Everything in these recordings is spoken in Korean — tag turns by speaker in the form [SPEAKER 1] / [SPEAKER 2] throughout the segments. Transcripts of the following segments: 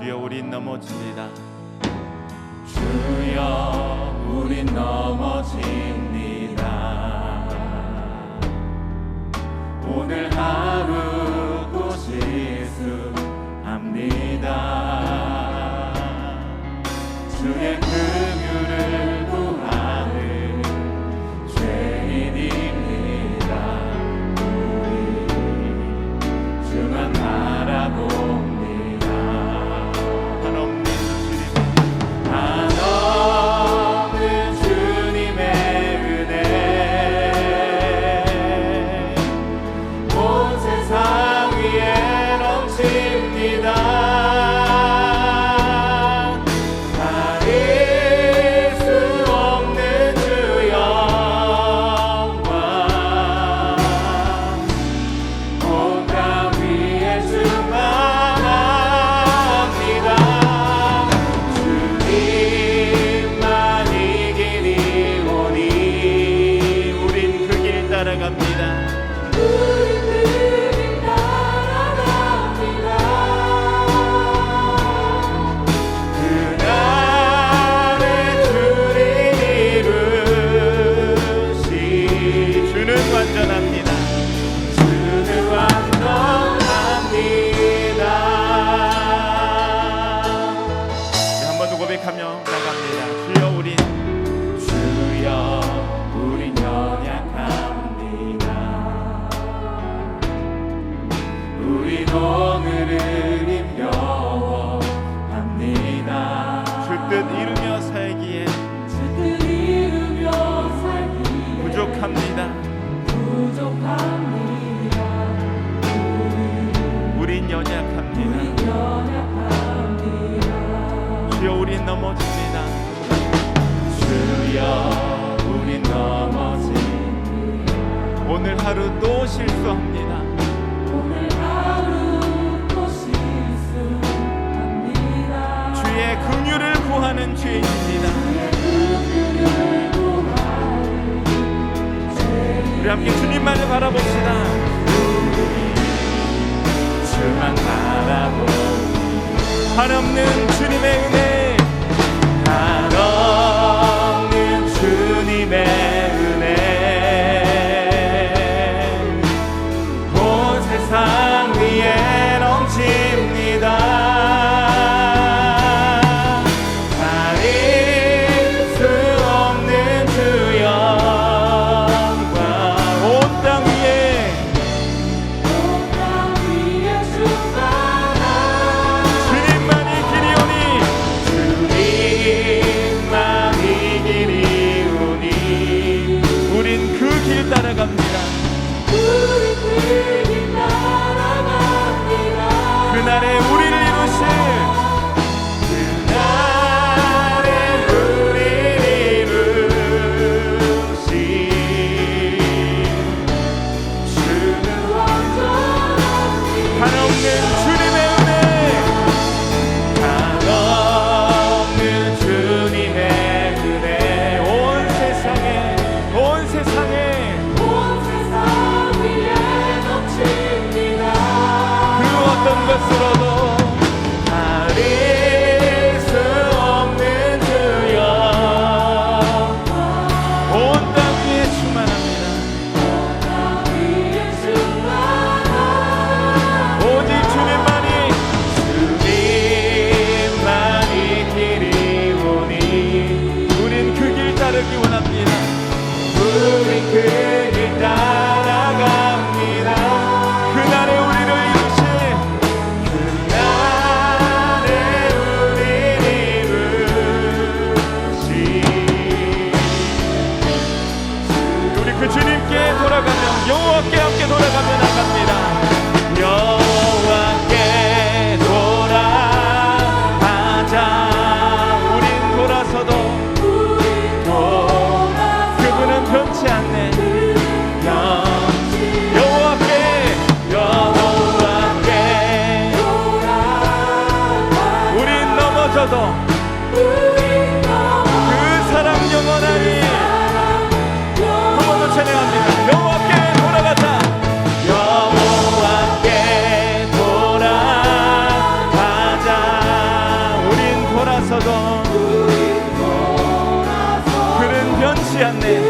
[SPEAKER 1] 주여 우린 넘어집니다.
[SPEAKER 2] 주여 우린 넘어집니다. 오늘 하 우리
[SPEAKER 1] 함께 주님만을 바라봅시다.
[SPEAKER 2] 주만 바라보
[SPEAKER 1] 한없는 주님의 은혜. sıralı 않네.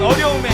[SPEAKER 1] 어려움에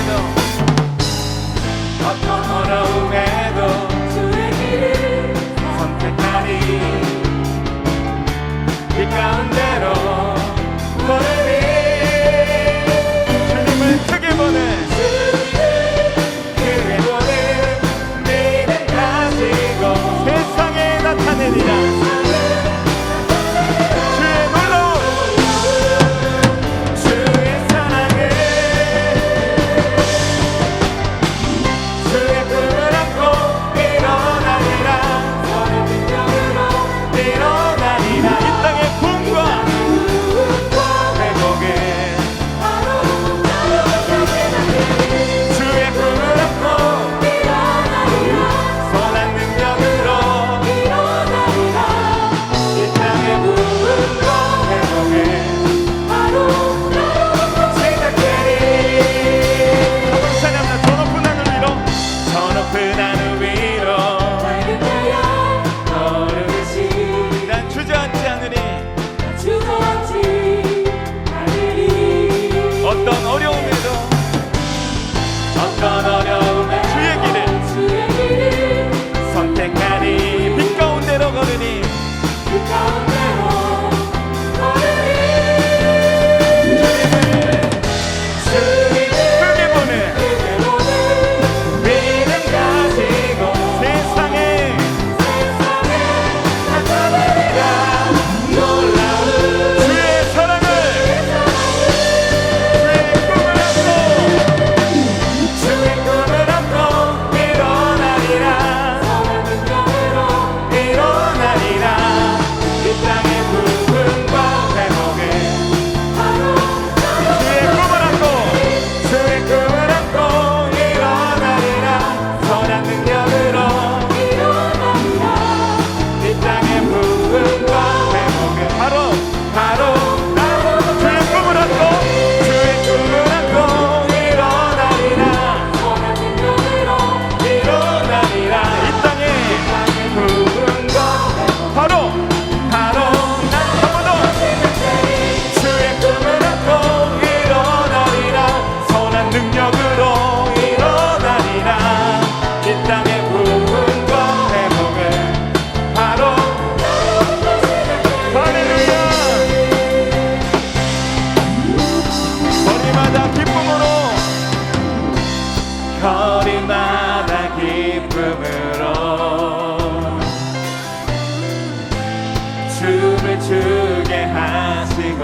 [SPEAKER 1] 주게
[SPEAKER 2] 하시고.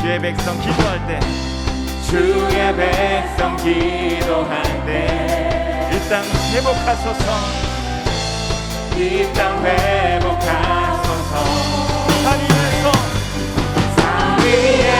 [SPEAKER 1] 주의 백성 기도할 때.
[SPEAKER 2] 주의 백성 기도할 때
[SPEAKER 1] 이 땅 회복하소서.
[SPEAKER 2] 이 땅 회복하소서.
[SPEAKER 1] 하늘에서 상 위에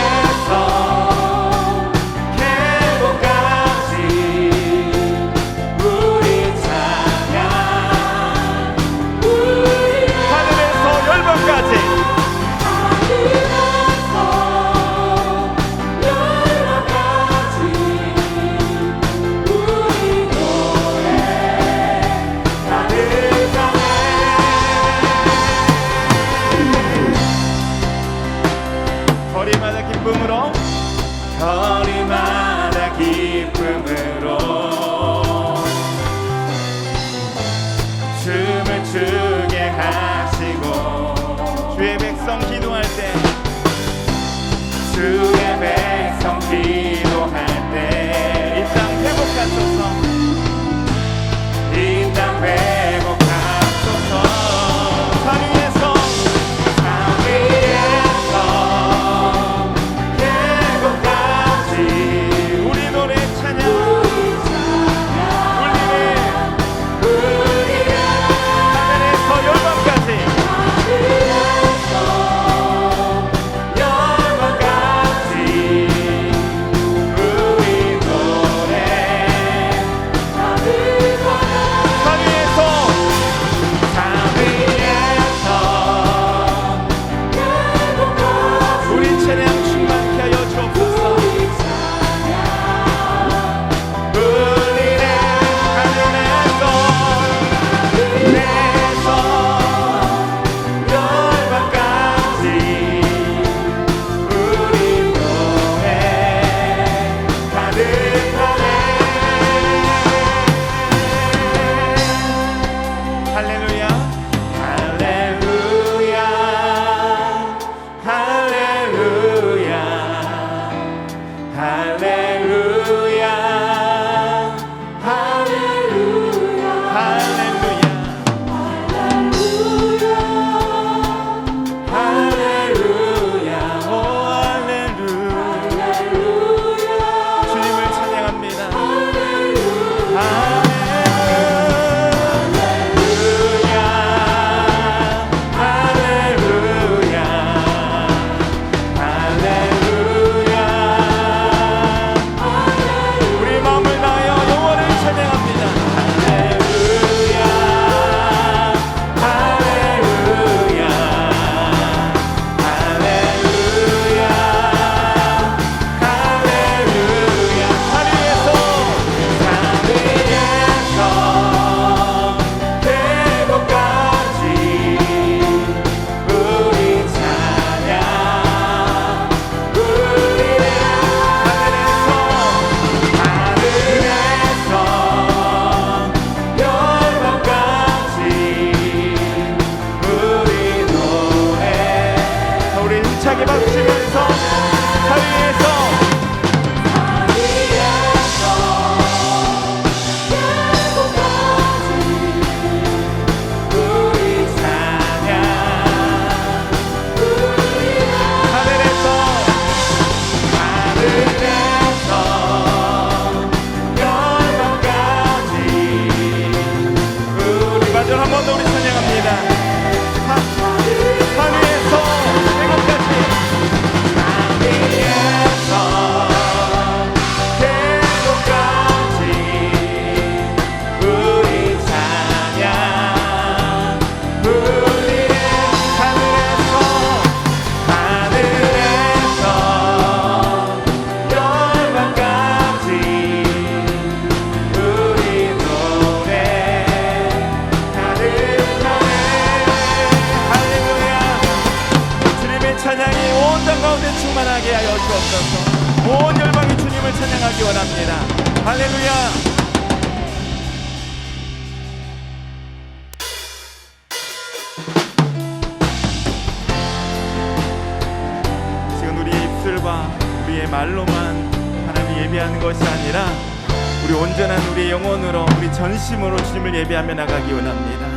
[SPEAKER 1] 열심으로 주님을 예배하며 나가기 원합니다.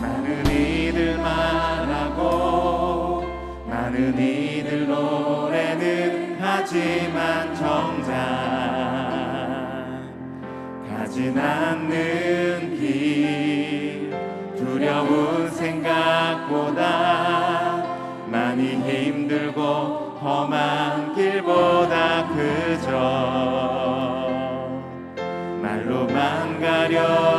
[SPEAKER 2] 많은 이들 말하고 많은 이들 노래는 하지만 정작 가진 않는 길 두려운 생각보다 많이 힘들고 험한 Maria.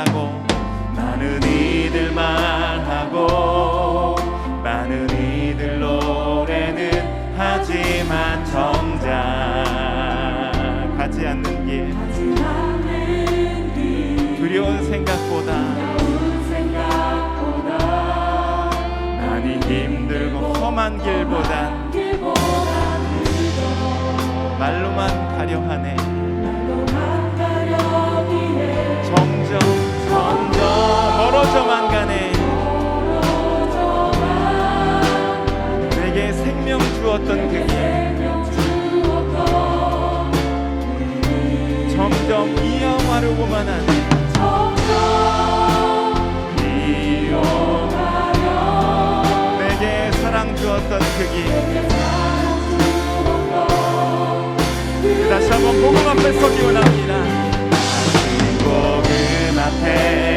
[SPEAKER 1] 말하고
[SPEAKER 2] 많은 이들 말하고 많은 이들 노래는 하지만 정작
[SPEAKER 1] 가지 않는 길. 두려운 생각보다
[SPEAKER 2] 많이 힘들고
[SPEAKER 1] 험한 길보단 말로만 가려 하네 멀어져만 가네. 내게 생명 주었던 그길 점점 하네. 사랑 주었던 그길 다시 한번 복음 앞에 서기 원합니다.
[SPEAKER 2] 복음 앞에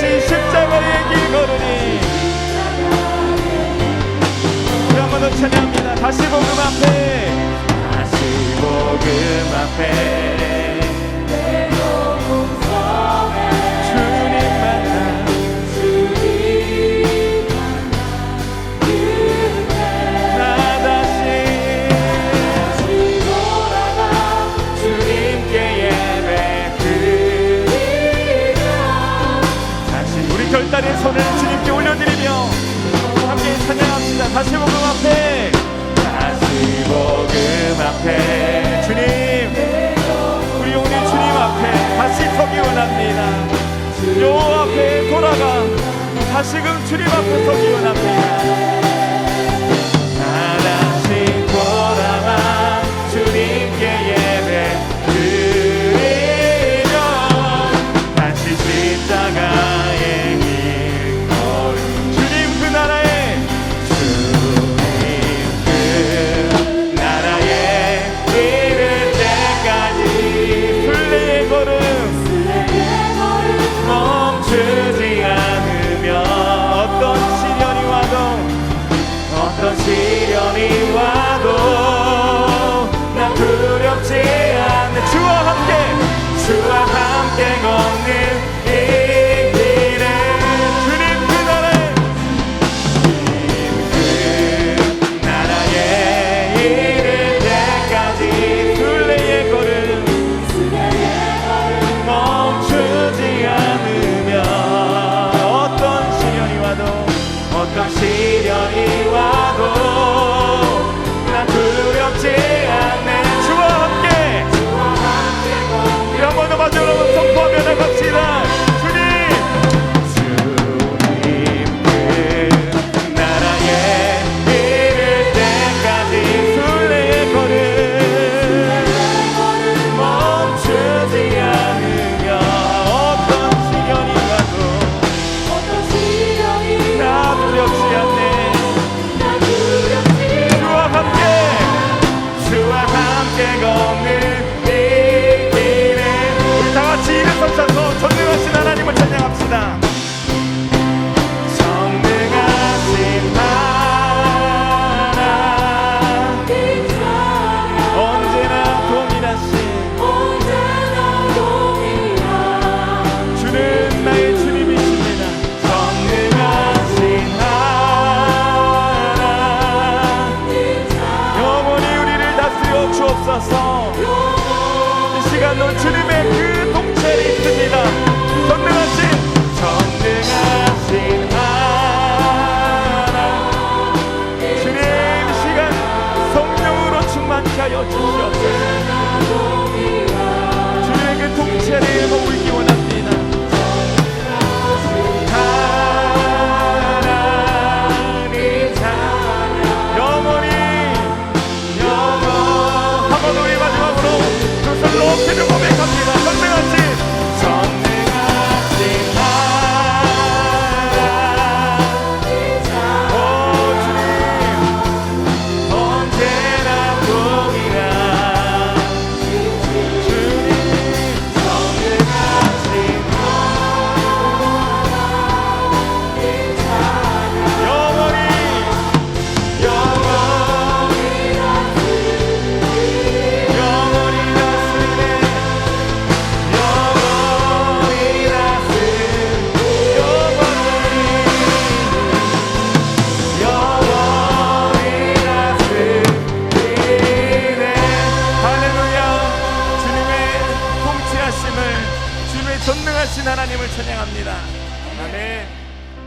[SPEAKER 2] 다시 십자가의 길
[SPEAKER 1] 걸으니. 우리 한번 더 찬양합니다. 다시 복음 앞에.
[SPEAKER 2] 다시 복음 앞에.
[SPEAKER 1] 주님 결단의 손을 주님께 올려드리며 함께 찬양합시다. 다시 복음 앞에.
[SPEAKER 2] 다시 복음 앞에.
[SPEAKER 1] 주님 우리 오늘 주님 앞에 다시 서기 원합니다. 요 앞에 돌아가 다시금 주님 앞에 서기 원합니다 주옵소서. 이 시간도 주님의 그 동체를 있습니다. 전능하신
[SPEAKER 2] 전능하신 하나
[SPEAKER 1] 주님 이 시간 성령으로 충만케 하여 주시옵소서.